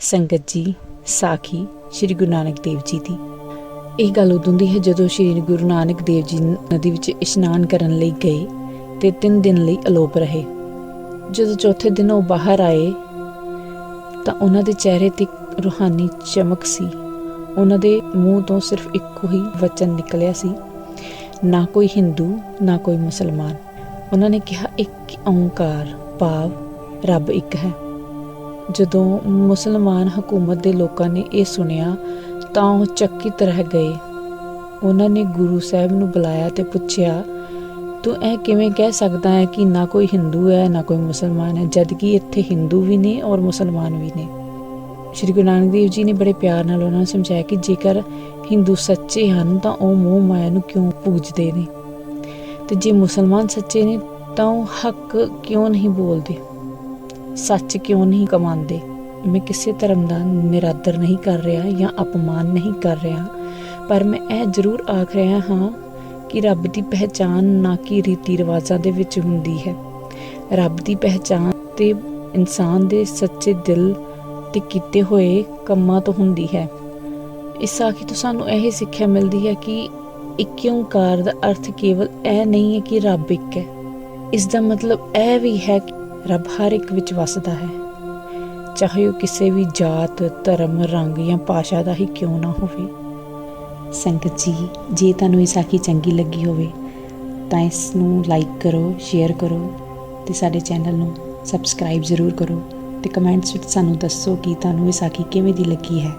ਸੰਗਤ ਜੀ, ਸਾਖੀ ਸ੍ਰੀ ਗੁਰੂ ਨਾਨਕ ਦੇਵ ਜੀ ਦੀ। ਇਹ ਗੱਲ ਉਦੋਂ ਦੀ ਹੈ ਜਦੋਂ ਸ੍ਰੀ ਗੁਰੂ ਨਾਨਕ ਦੇਵ ਜੀ ਨਦੀ ਵਿੱਚ ਇਸ਼ਨਾਨ ਕਰਨ ਲਈ ਗਏ ਤੇ 3 ਦਿਨ ਲਈ ਅਲੋਪ ਰਹੇ। ਜਦੋਂ ਚੌਥੇ ਦਿਨ ਉਹ ਬਾਹਰ ਆਏ, ਤਾਂ ਉਹਨਾਂ ਦੇ ਚਿਹਰੇ ਤੇ ਰੂਹਾਨੀ ਚਮਕ ਸੀ। ਉਹਨਾਂ ਦੇ ਮੂੰਹ ਤੋਂ ਸਿਰਫ ਇੱਕੋ ਹੀ ਵਚਨ ਨਿਕਲਿਆ ਸੀ, ਨਾ ਕੋਈ ਹਿੰਦੂ, ਨਾ ਕੋਈ ਮੁਸਲਮਾਨ। ਉਹਨਾਂ ਨੇ ਕਿਹਾ, ਇੱਕ ਓੰਕਾਰ, ਭਾਵ, ਰੱਬ ਇੱਕ ਹੈ। ਜਦੋਂ ਮੁਸਲਮਾਨ ਹਕੂਮਤ ਦੇ ਲੋਕਾਂ ਨੇ ਇਹ ਸੁਣਿਆ, ਤਾਂ ਉਹ ਚੱਕਿਤ ਰਹਿ ਗਏ। ਉਹਨਾਂ ਨੇ ਗੁਰੂ ਸਾਹਿਬ ਨੂੰ ਬੁਲਾਇਆ ਤੇ ਪੁੱਛਿਆ, ਤੂੰ ਇਹ ਕਿਵੇਂ ਕਹਿ ਸਕਦਾ ਹੈ ਕਿ ਨਾ ਕੋਈ ਹਿੰਦੂ ਹੈ, ਨਾ ਕੋਈ ਮੁਸਲਮਾਨ ਹੈ ਜਦ ਕਿ ਇੱਥੇ ਹਿੰਦੂ ਵੀ ਨੇ ਔਰ ਮੁਸਲਮਾਨ ਵੀ ਨੇ? ਸ਼੍ਰੀ ਗੁਰੂ ਨਾਨਕ ਦੇਵ ਜੀ ਨੇ ਬੜੇ ਪਿਆਰ ਨਾਲ ਉਹਨਾਂ ਨੂੰ ਸਮਝਾਇਆ ਕਿ ਜੇਕਰ ਹਿੰਦੂ ਸੱਚੇ ਹਨ, ਤਾਂ ਉਹ ਮੋਹ ਮਾਇਆ ਨੂੰ ਕਿਉਂ ਪੂਜਦੇ ਨੇ? ਤੇ ਜੇ ਮੁਸਲਮਾਨ ਸੱਚੇ ਨੇ, ਤਾਂ ਉਹ ਹੱਕ ਕਿਉਂ ਨਹੀਂ ਬੋਲਦੇ? ਸੱਚ ਕਿਉਂ ਨਹੀਂ ਕਮਾਉਂਦੇ? ਮੈਂ ਕਿਸੇ ਧਰਮ ਦਾ ਨਿਰਾਦਰ ਨਹੀਂ ਕਰ ਰਿਹਾ ਜਾਂ ਅਪਮਾਨ ਨਹੀਂ ਕਰ ਰਿਹਾ। ਪਰ ਮੈਂ ਇਹ ਜ਼ਰੂਰ ਆਖ ਰਿਹਾ ਹਾਂ ਕਿ ਰੱਬ ਦੀ ਪਹਿਚਾਨ ਨਾ ਕਿ ਰੀਤੀ ਰਿਵਾਜਾਂ ਦੇ ਵਿੱਚ ਹੁੰਦੀ ਹੈ। ਰੱਬ ਦੀ ਪਹਿਚਾਨ ਤੇ ਇਨਸਾਨ ਦੇ ਸੱਚੇ ਦਿਲ ਤੇ ਕੀਤੇ ਹੋਏ ਕੰਮਾਂ ਤੋਂ ਹੁੰਦੀ ਹੈ। ਇਸ ਆਖੀ ਤੋਂ ਸਾਨੂੰ ਇਹ ਸਿੱਖਿਆ ਮਿਲਦੀ ਹੈ ਕਿ ਇੱਕ ਓੰਕਾਰ ਦਾ ਅਰਥ ਕੇਵਲ ਇਹ ਨਹੀਂ ਹੈ ਕਿ ਰੱਬ ਇੱਕ ਹੈ। ਇਸ ਦਾ ਮਤਲਬ ਇਹ ਵੀ ਹੈ ਰੱਬ ਹਰ ਇੱਕ ਵਿੱਚ ਵੱਸਦਾ ਹੈ। ਚਾਹੇ ਉਹ ਕਿਸੇ ਵੀ ਜਾਤ, ਧਰਮ, ਰੰਗ ਜਾਂ ਭਾਸ਼ਾ ਦਾ ਹੀ ਕਿਉਂ ਨਾ ਹੋਵੇ। ਸੰਗਤ ਜੀ, ਜੇ ਤੁਹਾਨੂੰ ਇਹ ਸਾਖੀ ਚੰਗੀ ਲੱਗੀ ਹੋਵੇ, ਤਾਂ ਇਸ ਨੂੰ ਲਾਈਕ ਕਰੋ ਸ਼ੇਅਰ ਕਰੋ ਤੇ ਸਾਡੇ ਚੈਨਲ ਨੂੰ ਸਬਸਕ੍ਰਾਈਬ ਜ਼ਰੂਰ ਕਰੋ ਤੇ ਕਮੈਂਟਸ ਵਿੱਚ ਸਾਨੂੰ ਦੱਸੋ ਕਿ ਤੁਹਾਨੂੰ ਇਹ ਸਾਖੀ ਕਿਵੇਂ ਦੀ ਲੱਗੀ ਹੈ।